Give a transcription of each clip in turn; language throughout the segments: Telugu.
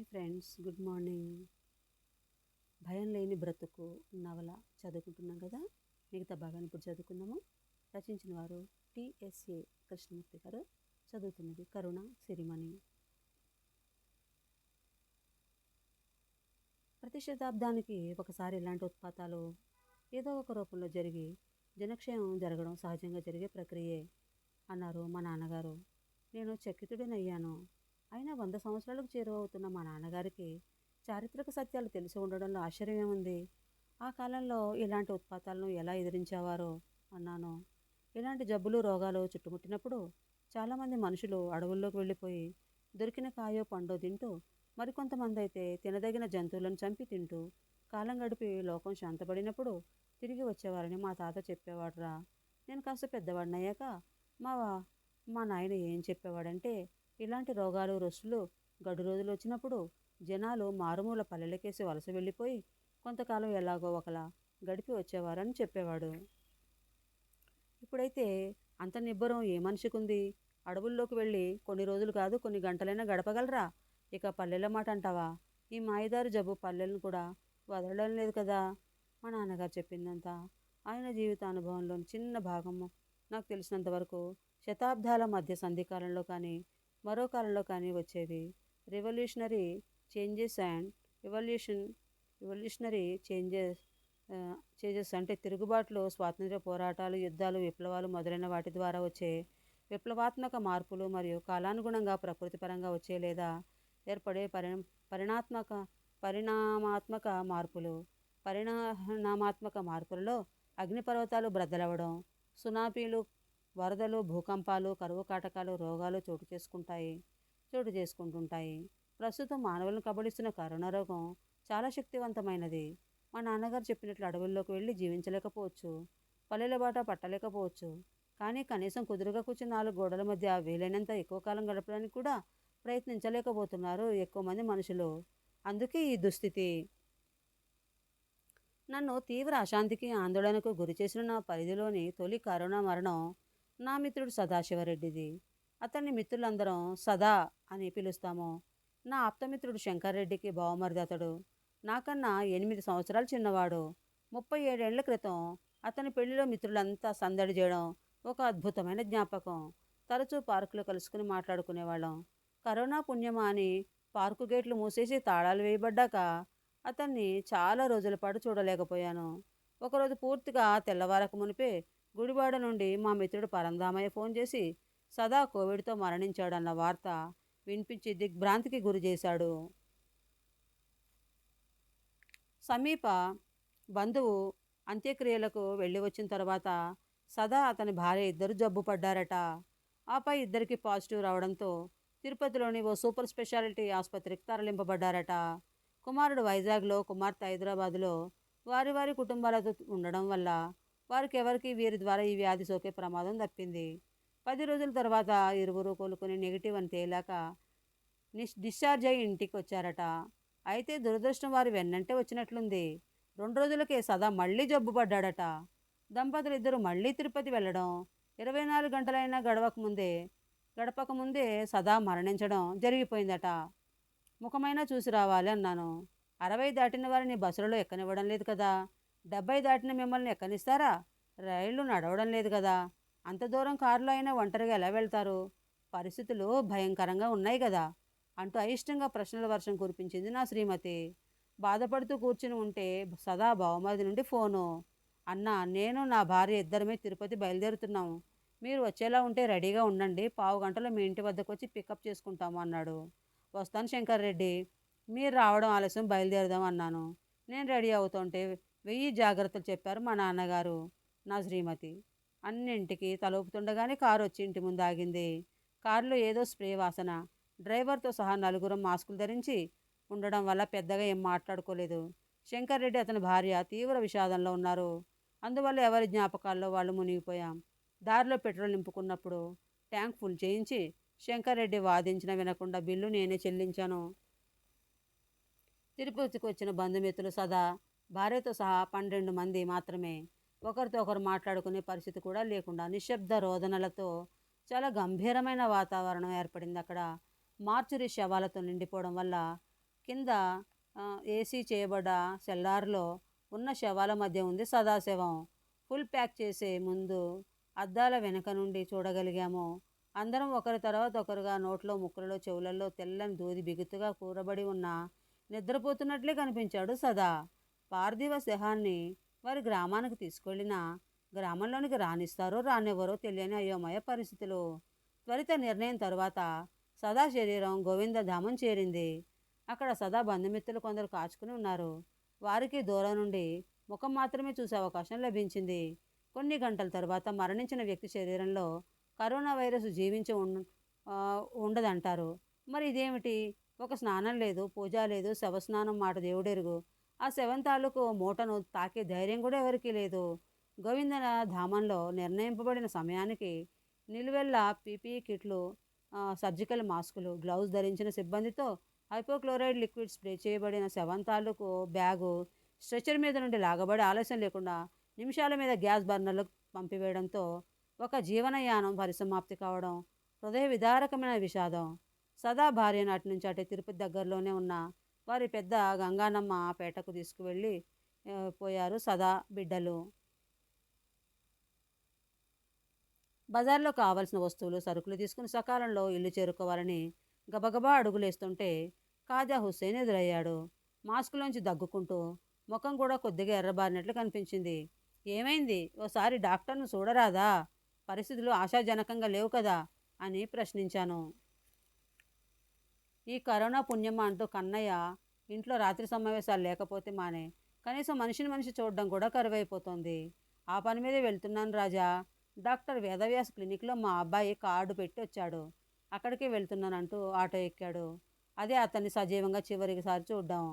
Hi friends good morning. భయం లేని బ్రతుకు నవల చదువుకుంటున్నాం కదా? మిగతా భాగాన్ని ఇప్పుడు చదువుకుందాము. రచించిన వారు టిఎస్ఏ కృష్ణమూర్తి గారు. చదువుతున్నది కరుణ సిరిమణి. ప్రతి శతాబ్దానికి ఒకసారి ఇలాంటి ఉత్పాతాలు ఏదో ఒక రూపంలో జరిగి జనక్షేమం జరగడం సహజంగా జరిగే ప్రక్రియే అన్నారు మా నాన్నగారు. నేను చకితుడినయ్యాను. అయినా వంద సంవత్సరాలకు చేరువవుతున్న మా నాన్నగారికి చారిత్రక సత్యాలు తెలిసి ఉండడంలో ఆశ్చర్యమేముంది ఆ కాలంలో ఇలాంటి ఉత్పాతాలను ఎలా ఎదిరించేవారో? అన్నాను. ఇలాంటి జబ్బులు రోగాలు చుట్టుముట్టినప్పుడు చాలామంది మనుషులు అడవుల్లోకి వెళ్ళిపోయి దొరికిన కాయో పండో తింటూ మరికొంతమంది అయితే తినదగిన జంతువులను చంపి తింటూ కాలం గడిపి లోకం శాంతపడినప్పుడు తిరిగి వచ్చేవారని మా తాత చెప్పేవాడురా. నేను కాస్త పెద్దవాడినయ్యాక మా మా నాయన ఏం చెప్పేవాడంటే ఇలాంటి రోగాలు రొస్సులు గడు రోజులు వచ్చినప్పుడు జనాలు మారుమూల పల్లెలకేసి వలస వెళ్ళిపోయి కొంతకాలం ఎలాగో ఒకలా గడిపి వచ్చేవారని చెప్పేవాడు. ఇప్పుడైతే అంత నిబ్బరం ఏ మనిషికుంది? అడవుల్లోకి వెళ్ళి కొన్ని రోజులు కాదు కొన్ని గంటలైనా గడపగలరా? ఇక పల్లెల మాట అంటావా? ఈ మాయదారు జబ్బు పల్లెలను కూడా వదలడం లేదు కదా? మా నాన్నగారు చెప్పిందంతా. ఆయన జీవిత అనుభవంలోని చిన్న భాగము నాకు తెలిసినంతవరకు శతాబ్దాల మధ్య సంధికాలంలో కానీ మరో కాలంలో కానీ వచ్చేవి revolutionary changes and revolution revolutionary changes changes అంటే తిరుగుబాట్లు స్వాతంత్ర పోరాటాలు యుద్ధాలు విప్లవాలు మొదలైన వాటి ద్వారా వచ్చే విప్లవాత్మక మార్పులు మరియు కాలానుగుణంగా ప్రకృతిపరంగా వచ్చే లేదా ఏర్పడే పరి పరిణాత్మక పరిణామాత్మక మార్పులు. పరిణామాత్మక మార్పులలో అగ్నిపర్వతాలు బ్రద్దలవడం సునాపీలు వరదలు భూకంపాలు కరువు కాటకాలు రోగాలు చోటు చేసుకుంటాయి చోటు చేసుకుంటుంటాయి. ప్రస్తుతం మానవులను కబళిస్తున్న కరోనా రోగం చాలా శక్తివంతమైనది. మా నాన్నగారు చెప్పినట్లు అడవుల్లోకి వెళ్ళి జీవించలేకపోవచ్చు పల్లెల బాట పట్టలేకపోవచ్చు. కానీ కనీసం కుదురుగా కూర్చుని నాలుగు గోడల మధ్య వీలైనంత ఎక్కువ కాలం గడపడానికి కూడా ప్రయత్నించలేకపోతున్నారు ఎక్కువ మంది మనుషులు. అందుకే ఈ దుస్థితి. నన్ను తీవ్ర అశాంతికి ఆందోళనకు గురి చేసిన నా పరిధిలోని తొలి కరోనా మరణం నా మిత్రుడు సదాశివరెడ్డిది. అతన్ని మిత్రులందరం సదా అని పిలుస్తాము. నా ఆప్తమిత్రుడు శంకర్రెడ్డికి బావమరిది అతడు నాకన్నా ఎనిమిది సంవత్సరాలు చిన్నవాడు. ముప్పై ఏడేళ్ళ క్రితం అతని పెళ్ళిలో మిత్రులంతా సందడి చేయడం ఒక అద్భుతమైన జ్ఞాపకం. తరచూ పార్కులో కలుసుకుని మాట్లాడుకునేవాళ్ళం. కరోనా పుణ్యమా అని పార్కు గేట్లు మూసేసి తాళాలు వేయబడ్డాక అతన్ని చాలా రోజుల పాటు చూడలేకపోయాను. ఒకరోజు పూర్తిగా తెల్లవారక మునిపే గుడివాడ నుండి మా మిత్రుడు పరంధామయ్య ఫోన్ చేసి సదా కోవిడ్తో మరణించాడన్న వార్త వినిపించి దిగ్భ్రాంతికి గురి చేశాడు. సమీప బంధువు అంత్యక్రియలకు వెళ్ళి వచ్చిన తర్వాత సదా అతని భార్య ఇద్దరు జబ్బు పడ్డారట. ఆపై ఇద్దరికి పాజిటివ్ రావడంతో తిరుపతిలోని ఓ సూపర్ స్పెషాలిటీ ఆసుపత్రికి తరలింపబడ్డారట. కుమారుడు వైజాగ్లో కుమార్తె హైదరాబాదులో వారి వారి కుటుంబాలతో ఉండడం వల్ల వారికి ఎవరికి వీరి ద్వారా ఈ వ్యాధి సోకే ప్రమాదం తప్పింది. పది రోజుల తర్వాత ఇరువురు కోలుకొని నెగిటివ్ అని తేలాక నిష్ డిశ్చార్జ్ అయ్యి ఇంటికి వచ్చారట అయితే దురదృష్టం వారు వెన్నంటే వచ్చినట్లుంది. రెండు రోజులకే సదా మళ్ళీ జబ్బు పడ్డాడట. దంపతులు ఇద్దరు మళ్ళీ తిరుపతి వెళ్ళడం ఇరవై నాలుగు గంటలైనా గడవక ముందే గడపక ముందే సదా మరణించడం జరిగిపోయిందట. ముఖమైనా చూసి రావాలి అన్నాను. అరవై దాటిన వారిని బస్సులలో ఎక్కనివ్వడం లేదు కదా. డెబ్బై దాటిన మిమ్మల్ని ఎక్కనిస్తారా? రైళ్ళు నడవడం లేదు కదా. అంత దూరం కారులో అయినా ఒంటరిగా ఎలా వెళ్తారు? పరిస్థితులు భయంకరంగా ఉన్నాయి కదా. అంటూ అయిష్టంగా ప్రశ్నల వర్షం కురిపించింది నా శ్రీమతి. బాధపడుతూ కూర్చుని ఉంటే సదా బావమది నుండి ఫోను. అన్న నేను నా భార్య ఇద్దరమే తిరుపతి బయలుదేరుతున్నాం మీరు వచ్చేలా ఉంటే రెడీగా ఉండండి. పావు గంటలో మీ ఇంటి వద్దకు వచ్చి పికప్ చేసుకుంటాము అన్నాడు. వస్తాను శంకర్ రెడ్డి మీరు రావడం ఆలస్యం బయలుదేరదాం అన్నాను. నేను రెడీ అవుతుంటే వెయ్యి జాగ్రత్తలు చెప్పారు మా నాన్నగారు. నా శ్రీమతి. అన్నింటికి తలుపుతుండగానే కారు వచ్చి ఇంటి ముందు ఆగింది. కారులో ఏదో స్ప్రే వాసన. డ్రైవర్తో సహా నలుగురం మాస్కులు ధరించి ఉండడం వల్ల పెద్దగా ఏం మాట్లాడుకోలేదు. శంకర్ రెడ్డి అతని భార్య తీవ్ర విషాదంలో ఉన్నారు. అందువల్ల ఎవరి జ్ఞాపకాల్లో వాళ్ళు మునిగిపోయాం. దారిలో పెట్రోల్ నింపుకున్నప్పుడు ట్యాంక్ ఫుల్ చేయించి శంకర్రెడ్డి వాదించిన వినకుండా బిల్లు నేనే చెల్లించాను. తిరుపతికి వచ్చిన బంధుమిత్రులు సదా భార్యతో సహా పన్నెండు మంది మాత్రమే ఒకరితో ఒకరు మాట్లాడుకునే పరిస్థితి కూడా లేకుండా నిశ్శబ్ద రోదనలతో చాలా గంభీరమైన వాతావరణం ఏర్పడింది అక్కడ. మార్చురి శవాలతో నిండిపోవడం వల్ల కింద ఏసీ చేయబడ్డ సెల్లార్లో ఉన్న శవాల మధ్య ఉంది సదాశివం. ఫుల్ ప్యాక్ చేసే ముందు అద్దాల వెనక నుండి చూడగలిగాము. అందరం ఒకరి తర్వాత ఒకరుగా నోట్లో ముక్కులలో చెవులలో తెల్లని దూది బిగుతుగా కూరబడి ఉన్న నిద్రపోతున్నట్లే కనిపించాడు సదా. పార్థివ శహాన్ని వారి గ్రామానికి తీసుకెళ్ళిన గ్రామంలోనికి రానిస్తారో రానివ్వరో తెలియని అయోమయ పరిస్థితులు. త్వరిత నిర్ణయం తరువాత సదా శరీరం గోవిందధామం చేరింది. అక్కడ సదా బంధుమిత్రులు కొందరు కాచుకుని ఉన్నారు. వారికి దూరం నుండి ముఖం మాత్రమే చూసే అవకాశం లభించింది. కొన్ని గంటల తర్వాత మరణించిన వ్యక్తి శరీరంలో కరోనా వైరస్ జీవించి ఉండదంటారు. మరి ఇదేమిటి? ఒక స్నానం లేదు పూజ లేదు శవస్నానం మాట దేవుడెరుగు. ఆ శవం తాలూకు మూటను తాకే ధైర్యం కూడా ఎవరికీ లేదు. గోవిందన ధామంలో నిర్ణయింపబడిన సమయానికి నిలువెల్లా పీపీ కిట్లు సర్జికల్ మాస్కులు గ్లౌజ్ ధరించిన సిబ్బందితో హైపోక్లోరైడ్ లిక్విడ్ స్ప్రే చేయబడిన సెవెన్ తాలూకు బ్యాగు స్ట్రెచర్ మీద నుండి లాగబడి ఆలస్యం లేకుండా నిమిషాల మీద గ్యాస్ బర్నర్లకు పంపివేయడంతో ఒక జీవనయానం పరిసమాప్తి కావడం హృదయ విదారకమైన విషాదం. సదా భార్య నాటి నుంచి అటే తిరుపతి దగ్గరలోనే ఉన్న వారి పెద్ద గంగానమ్మ పేటకు తీసుకువెళ్ళి పోయారు సదా బిడ్డలు. బజార్లో కావలసిన వస్తువులు సరుకులు తీసుకుని సకాలంలో ఇల్లు చేరుకోవాలని గబగబా అడుగులేస్తుంటే కాజా హుస్సేన్ ఎదురయ్యాడు. మాస్కులోంచి దగ్గుకుంటూ ముఖం కూడా కొద్దిగా ఎర్రబారినట్లు కనిపించింది. ఏమైంది? ఓసారి డాక్టర్ను చూడరాదా? పరిస్థితులు ఆశాజనకంగా లేవు కదా? అని ప్రశ్నించాను. ఈ కరోనా పుణ్యమా అంటూ కన్నయ్య ఇంట్లో రాత్రి సమావేశాలు లేకపోతే మానే. కనీసం మనిషిని మనిషి చూడడం కూడా కరువైపోతుంది. ఆ పని మీదే వెళ్తున్నాను రాజా. డాక్టర్ వేదవ్యాస్ క్లినిక్లో మా అబ్బాయి కార్డు పెట్టి వచ్చాడు అక్కడికి వెళ్తున్నానంటూ ఆటో ఎక్కాడు. అదే అతన్ని సజీవంగా చివరిసారి చూడ్డాం.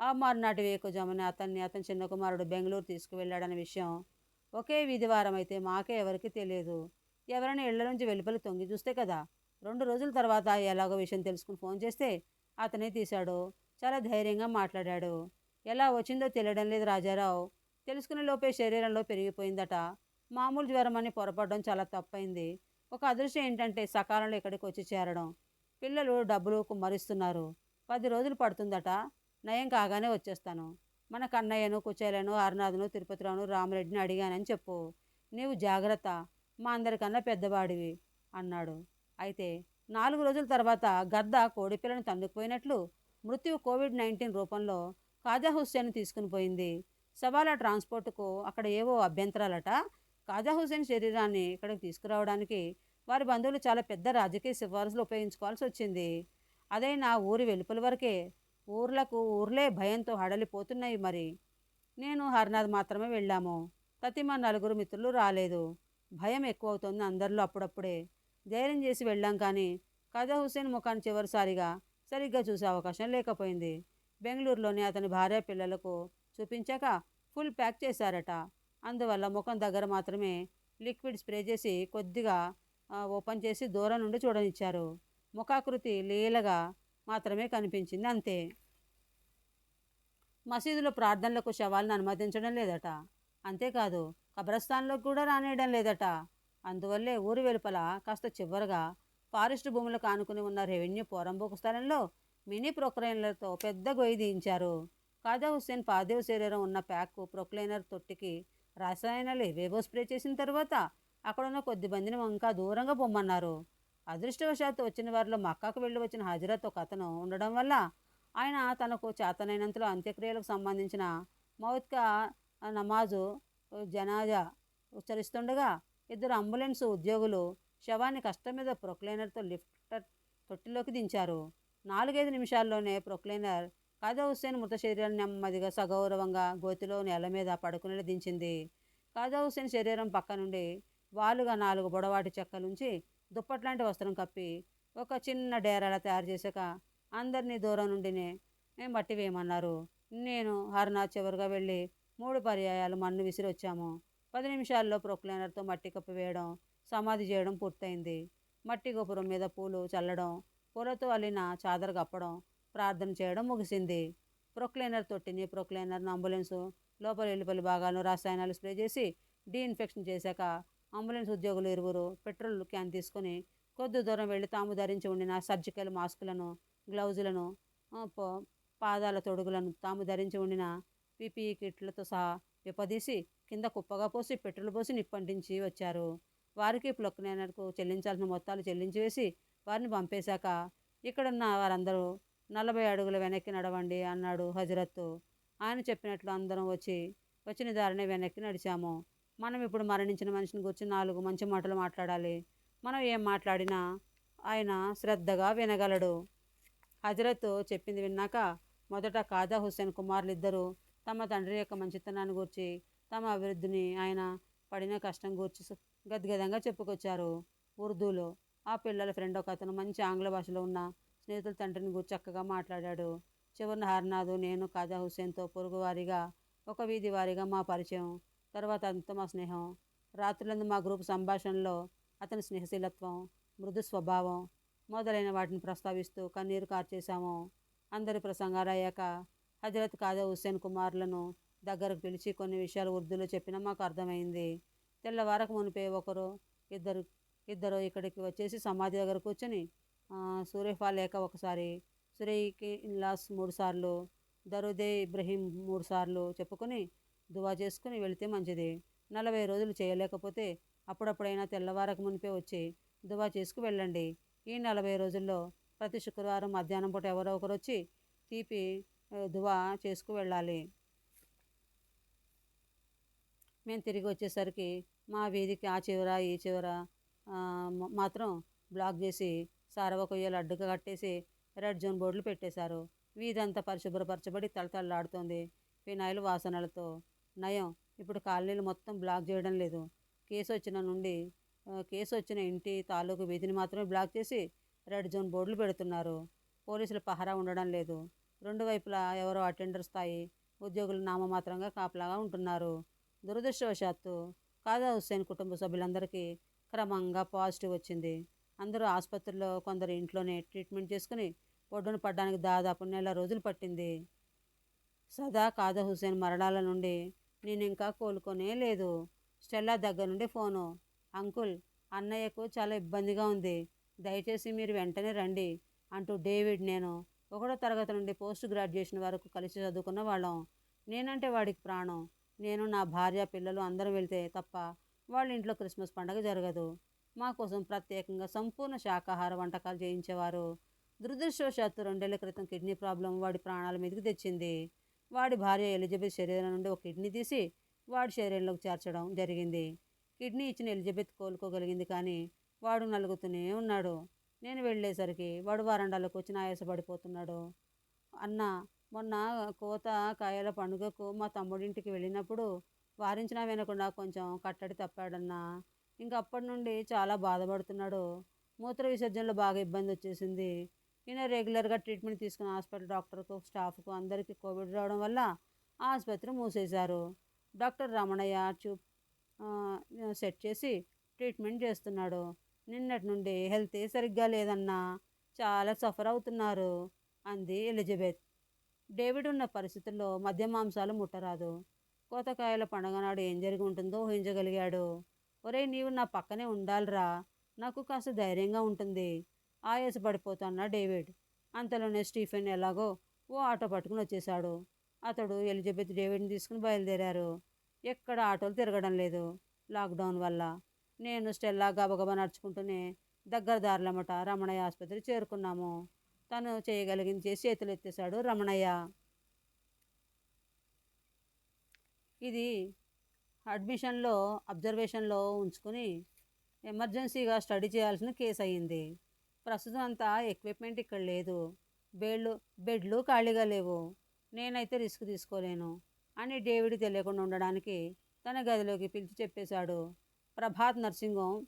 ఆ మరునాటి వేకుజామని అతన్ని అతని చిన్న కుమారుడు బెంగళూరు తీసుకువెళ్ళాడనే విషయం ఒకే విధివారం అయితే మాకే ఎవరికి తెలియదు. ఎవరైనా ఇళ్ళ నుంచి వెలుపలి తొంగి చూస్తే కదా రెండు రోజుల తర్వాత ఎలాగో విషయం తెలుసుకుని ఫోన్ చేస్తే అతనే తీశాడు. చాలా ధైర్యంగా మాట్లాడాడు. ఎలా వచ్చిందో తెలియడం లేదు రాజారావు. తెలుసుకునే లోపే శరీరంలో పెరిగిపోయిందట. మామూలు జ్వరం అని పొరపడడం చాలా తప్పైంది. ఒక అదృష్టం ఏంటంటే సకాలంలో ఇక్కడికి వచ్చి చేరడం. పిల్లలు డబ్బులు కుమ్మరిస్తున్నారు. పది రోజులు పడుతుందట. నయం కాగానే వచ్చేస్తాను. మన కన్నయ్యను కుచేలను అరునాథ్ను తిరుపతిరావును రామరెడ్డిని అడిగానని చెప్పు. నీవు జాగ్రత్త. మా అందరికన్నా పెద్దవాడివి అన్నాడు. అయితే నాలుగు రోజుల తర్వాత గద్ద కోడిపిల్లను తన్నుకుపోయినట్లు మృత్యు కోవిడ్ నైన్టీన్ రూపంలో కాజా హుస్సేన్ తీసుకుని పోయింది. సవాలా ట్రాన్స్పోర్ట్కు అక్కడ ఏవో అభ్యంతరాలట. కాజా హుస్సేన్ శరీరాన్ని ఇక్కడికి తీసుకురావడానికి వారి బంధువులు చాలా పెద్ద రాజకీయ సిఫార్సులు ఉపయోగించుకోవాల్సి వచ్చింది. అదే నా ఊరి వెలుపల వరకే ఊర్లకు ఊర్లే భయంతో హడలిపోతున్నాయి మరి. నేను హరినాథ్ మాత్రమే వెళ్ళాము. తతిమ నలుగురు మిత్రులు రాలేదు. భయం ఎక్కువ అవుతుంది అందరిలో అప్పుడప్పుడే. ధైర్యం చేసి వెళ్ళాం కానీ కాజా హుస్సేన్ ముఖాన్ని చివరిసారిగా సరిగ్గా చూసే అవకాశం లేకపోయింది. బెంగళూరులోని అతని భార్య పిల్లలకు చూపించాక ఫుల్ ప్యాక్ చేశారట. అందువల్ల ముఖం దగ్గర మాత్రమే లిక్విడ్ స్ప్రే చేసి కొద్దిగా ఓపెన్ చేసి దూరం నుండి చూడనిచ్చారు. ముఖాకృతి లీలగా మాత్రమే కనిపించింది అంతే. మసీదులో ప్రార్థనలకు శవాలను అనుమతించడం లేదట. అంతేకాదు కబ్రస్థాన్లోకి కూడా రానేయడం లేదట. అందువల్లే ఊరి వెలుపల కాస్త చివరగా ఫారెస్ట్ భూములకు ఆనుకుని ఉన్న రెవెన్యూ పోరంబోకు స్థలంలో మినీ ప్రొక్లైనర్లతో పెద్ద గొయ్యి దించారు. కాజా హుస్సేన్ పార్థివ శరీరం ఉన్న ప్యాక్ ప్రొక్లైనర్ తొట్టికి రసాయనాలు ఏవేవో స్ప్రే చేసిన తర్వాత అక్కడున్న కొద్ది మందిని ఇంకా దూరంగా పొమ్మన్నారు. అదృష్టవశాత్తు వచ్చిన వారిలో మక్కాకు వెళ్ళి వచ్చిన హజరత్ ఒక అతను ఉండడం వల్ల ఆయన తనకు చేతనైనంతలో అంత్యక్రియలకు సంబంధించిన మౌత్కా నమాజు జనాజా ఉచ్చరిస్తుండగా ఇద్దరు అంబులెన్స్ ఉద్యోగులు శవాన్ని కష్టం మీద ప్రొక్లైనర్తో లిఫ్టర్ తొట్టిలోకి దించారు. నాలుగైదు నిమిషాల్లోనే ప్రొక్లైనర్ కాజా హుస్సేన్ మృత శరీరాన్ని నెమ్మదిగా సగౌరవంగా గోతిలో నేల మీద పడుకునేలా దించింది. కాజా హుస్సేన్ శరీరం పక్క నుండి వాలుగా నాలుగు బొడవాటి చెక్కలుంచి దుప్పట్లాంటి వస్త్రం కప్పి ఒక చిన్న డేరాలా తయారు చేశాక అందరినీ దూరం నుండినే మేము మట్టి వేయమన్నారు నేను హర్నాథ్ చివరిగా వెళ్ళి మూడు పర్యాయాలు మన్ను విసిరి వచ్చాము పది నిమిషాల్లో ప్రొక్లైనర్తో మట్టి కప్పి వేయడం సమాధి చేయడం పూర్తయింది. మట్టి గోపురం మీద పూలు చల్లడం పూలతో అల్లిన చాదర కప్పడం ప్రార్థన చేయడం ముగిసింది. ప్రొక్లైనర్ తొట్టిని ప్రొక్లైనర్ను అంబులెన్స్ లోపల వెలుపలి భాగాలను రసాయనాలు స్ప్రే చేసి డీఇన్ఫెక్షన్ చేశాక అంబులెన్స్ ఉద్యోగులు ఇరువురు పెట్రోల్ క్యాన్ తీసుకొని కొద్ది దూరం వెళ్ళి తాము ధరించి ఉండిన సర్జికల్ మాస్కులను గ్లౌజులను పాదాల తొడుగులను తాము ధరించి ఉండిన పీపీఈ కిట్లతో సహా విపదీసి కింద కుప్పగా పోసి పెట్రోల్ పోసి నిప్పంటించి వచ్చారు. వారికి ప్లొక్నేనర్కు చెల్లించాల్సిన మొత్తాలు చెల్లించి వేసి వారిని పంపేశాక ఇక్కడున్న వారందరూ నలభై అడుగుల వెనక్కి నడవండి అన్నాడు హజరత్ ఆయన చెప్పినట్లు అందరం వచ్చి వచ్చిన దారినే వెనక్కి నడిచాము. మనం ఇప్పుడు మరణించిన మనిషిని గురించి నాలుగు మంచి మాటలు మాట్లాడాలి. మనం ఏం మాట్లాడినా ఆయన శ్రద్ధగా వినగలడు. హజరత్ చెప్పింది విన్నాక మొదట కాదా హుస్సేన్ కుమారులు ఇద్దరు తమ తండ్రి యొక్క మంచితనాన్ని గూర్చి తమ అభివృద్ధిని ఆయన పడిన కష్టం గూర్చి గద్గదంగా చెప్పుకొచ్చారు. ఉర్దూలో ఆ పిల్లల ఫ్రెండ్ ఒక అతను మంచి ఆంగ్ల భాషలో ఉన్న స్నేహితుల తండ్రిని గురించి చక్కగా మాట్లాడాడు. చివరిన హర్నాథు నేను కాజా హుస్సేన్తో పొరుగువారిగా ఒక వీధి వారిగా మా పరిచయం తర్వాత అంతా మా స్నేహం. రాత్రులందు మా గ్రూప్ సంభాషణలో అతని స్నేహశీలత్వం మృదు స్వభావం మొదలైన వాటిని ప్రస్తావిస్తూ కన్నీరు కార్చేశాము. అందరి ప్రసంగాలు అయ్యాక హజరత్ కాదా హుస్సేన్ కుమారులను దగ్గరకు పిలిచి కొన్ని విషయాలు ఉర్దూలో చెప్పినా మాకు అర్థమైంది. తెల్లవారకు మునిపే ఒకరు ఇద్దరు ఇద్దరు ఇక్కడికి వచ్చేసి సమాధి దగ్గర కూర్చొని ఆ, సూర్యఫా లేక ఒకసారి సురేయికి ఇన్లాస్ మూడుసార్లు దరుదే ఇబ్రహీం మూడుసార్లు చెప్పుకొని దువా చేసుకుని వెళితే మంచిది. నలభై రోజులు చేయలేకపోతే అప్పుడప్పుడైనా తెల్లవారకు మునిపే వచ్చి దువా చేసుకు వెళ్ళండి. ఈ నలభై రోజుల్లో ప్రతి శుక్రవారం మధ్యాహ్నం పూట ఎవరో ఒకరు వచ్చి తీపి దువా చేసుకు వెళ్ళాలి. మేము తిరిగి వచ్చేసరికి మా వీధికి ఆ చివర ఈ చివర మాత్రం బ్లాక్ చేసి సారవ కొయ్యలు అడ్డుగా కట్టేసి రెడ్ జోన్ బోర్డులు పెట్టేశారు. వీధంతా పరిశుభ్రపరచబడి తళతళలాడుతోంది. ఫినాయిల్ వాసనలతో నయం. ఇప్పుడు కాలనీలు మొత్తం బ్లాక్ చేయడం లేదు. కేసు వచ్చిన నుండి కేసు వచ్చిన ఇంటి తాలూకు వీధిని మాత్రమే బ్లాక్ చేసి రెడ్ జోన్ బోర్డులు పెడుతున్నారు. పోలీసులు పహరా ఉండడం లేదు. రెండు వైపులా ఎవరో అటెండర్ స్థాయి ఉద్యోగులు నామమాత్రంగా కాపలాగా ఉంటున్నారు. దురదృష్టవశాత్తు కాదా హుస్సేన్ కుటుంబ సభ్యులందరికీ క్రమంగా పాజిటివ్ వచ్చింది. అందరూ ఆసుపత్రిలో కొందరు ఇంట్లోనే ట్రీట్మెంట్ చేసుకుని ఒడ్డున పడ్డానికి దాదాపు నెల రోజులు పట్టింది. సదా కాదా హుస్సేన్ మరణాల నుండి నేను ఇంకా కోలుకొనే లేదు. స్టెల్లా దగ్గర నుండి ఫోను. అంకుల్ అన్నయ్యకు చాలా ఇబ్బందిగా ఉంది. దయచేసి మీరు వెంటనే రండి అంటూ డేవిడ్ నేను ఒకటో తరగతి నుండి పోస్ట్ గ్రాడ్యుయేషన్ వరకు కలిసి చదువుకున్న వాళ్ళం. నేనంటే వాడికి ప్రాణం. నేను నా భార్య పిల్లలు అందరం వెళ్తే తప్ప వాళ్ళ ఇంట్లో క్రిస్మస్ పండగ జరగదు. మా కోసం ప్రత్యేకంగా సంపూర్ణ శాకాహార వంటకాలు చేయించేవారు. దురదృష్టవశాత్తు రెండేళ్ళ క్రితం కిడ్నీ ప్రాబ్లం వాడి ప్రాణాల మీదకి తెచ్చింది. వాడి భార్య ఎలిజబెత్ శరీరం నుండి ఒక కిడ్నీ తీసి వాడి శరీరంలోకి చేర్చడం జరిగింది. కిడ్నీ ఇచ్చిన ఎలిజబెత్ కోలుకోగలిగింది కానీ వాడు నలుగుతూనే ఉన్నాడు. నేను వెళ్ళేసరికి వాడు వరండాలోకి వచ్చి ఆయాసపడిపోతున్నాడు అన్న మొన్న కోత కాయల పండుగకు మా తమ్ముడింటికి వెళ్ళినప్పుడు వారించినా వినకుండా కొంచెం కట్టడి తప్పాడన్నా. ఇంక అప్పటి నుండి చాలా బాధపడుతున్నాడు. మూత్ర విసర్జనలో బాగా ఇబ్బంది వచ్చేసింది. ఈయన రెగ్యులర్గా ట్రీట్మెంట్ తీసుకున్న హాస్పిటల్ డాక్టర్కు స్టాఫ్కు అందరికీ కోవిడ్ రావడం వల్ల ఆసుపత్రి మూసేశారు. డాక్టర్ రమణయ్య ట్యూబ్ సెట్ చేసి ట్రీట్మెంట్ చేస్తున్నాడు. నిన్నటి నుండి హెల్త్ సరిగ్గా లేదన్నా చాలా సఫర్ అవుతున్నారు అంది ఎలిజబెత్. డేవిడ్ ఉన్న పరిస్థితుల్లో మద్య మాంసాలు ముట్టరాదు. కోతకాయల పండగ నాడు ఏం జరిగి ఉంటుందో ఊహించగలిగాడు. ఒరేయ్ నీవు నా పక్కనే ఉండాలిరా. నాకు కాస్త ధైర్యంగా ఉంటుంది. ఆయాశపడిపోతున్నా డేవిడ్. అంతలోనే స్టీఫెన్ ఎలాగో ఓ ఆటో పట్టుకుని వచ్చేశాడు. అతడు ఎలిజబెత్ డేవిడ్ని తీసుకుని బయలుదేరారు. ఎక్కడ ఆటోలు తిరగడం లేదు. లాక్డౌన్ వల్ల నేను స్టెల్లా గబగబా నడుచుకుంటూనే దగ్గర దారులమ్మట రమణయ్య ఆసుపత్రి చేరుకున్నాము. తను చేయగలిగింది చేసి చేతులు ఎత్తేశాడు రమణయ్య. ఇది అడ్మిషన్లో అబ్జర్వేషన్లో ఉంచుకుని ఎమర్జెన్సీగా స్టడీ చేయాల్సిన కేసు అయ్యింది ప్రస్తుతం అంతా ఎక్విప్మెంట్ ఇక్కడ లేదు. బెడ్లు బెడ్లు ఖాళీగా లేవు. నేనైతే రిస్క్ తీసుకోలేను అని డేవిడ్ తెలియకుండా ఉండడానికి తన గదిలోకి పిలిచి చెప్పేశాడు. Prabhat nursing home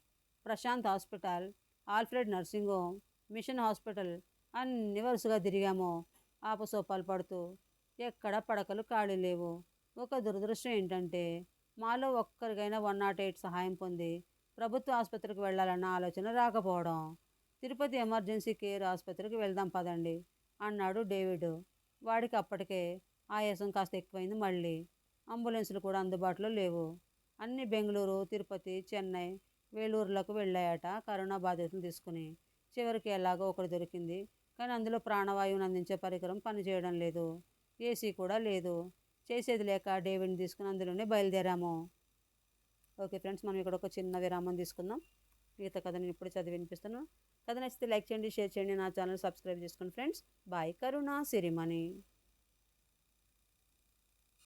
Prashant hospital Alfred nursing home mission hospital అన్ని వరుసగా తిరిగాము. ఆపసోపాలు పడుతూ ఎక్కడ పడకలు ఖాళీ లేవు. ఒక దురదృష్టం ఏంటంటే మాలో ఒక్కరికైనా వన్ నాట్ ఎయిట్ సహాయం పొంది ప్రభుత్వ ఆసుపత్రికి వెళ్ళాలన్న ఆలోచన రాకపోవడం. తిరుపతి ఎమర్జెన్సీ కేర్ ఆసుపత్రికి వెళ్దాం పదండి అన్నాడు డేవిడ్. వాడికి అప్పటికే ఆయాసం కాస్త ఎక్కువైంది మళ్ళీ. అంబులెన్సులు కూడా అందుబాటులో లేవు. అన్ని బెంగళూరు తిరుపతి చెన్నై వేలూరులకు వెళ్ళాయట కరోనా బాధితులు తీసుకుని. చివరికి ఎలాగో ఒకటి దొరికింది. కానీ అందులో ప్రాణవాయువుని అందించే పరికరం పనిచేయడం లేదు. ఏసీ కూడా లేదు. చేసేది లేక డేవిడ్ని తీసుకుని అందులోనే బయలుదేరాము. ఓకే ఫ్రెండ్స్ మనం ఇక్కడ ఒక చిన్న విరామం తీసుకుందాం. మిగతా కథ నేను ఇప్పుడు చదివి వినిపిస్తాను కథ నచ్చితే లైక్ చేయండి షేర్ చేయండి నా ఛానల్ సబ్స్క్రైబ్ చేసుకోండి ఫ్రెండ్స్. బాయ్ కరుణ సిరిమణి.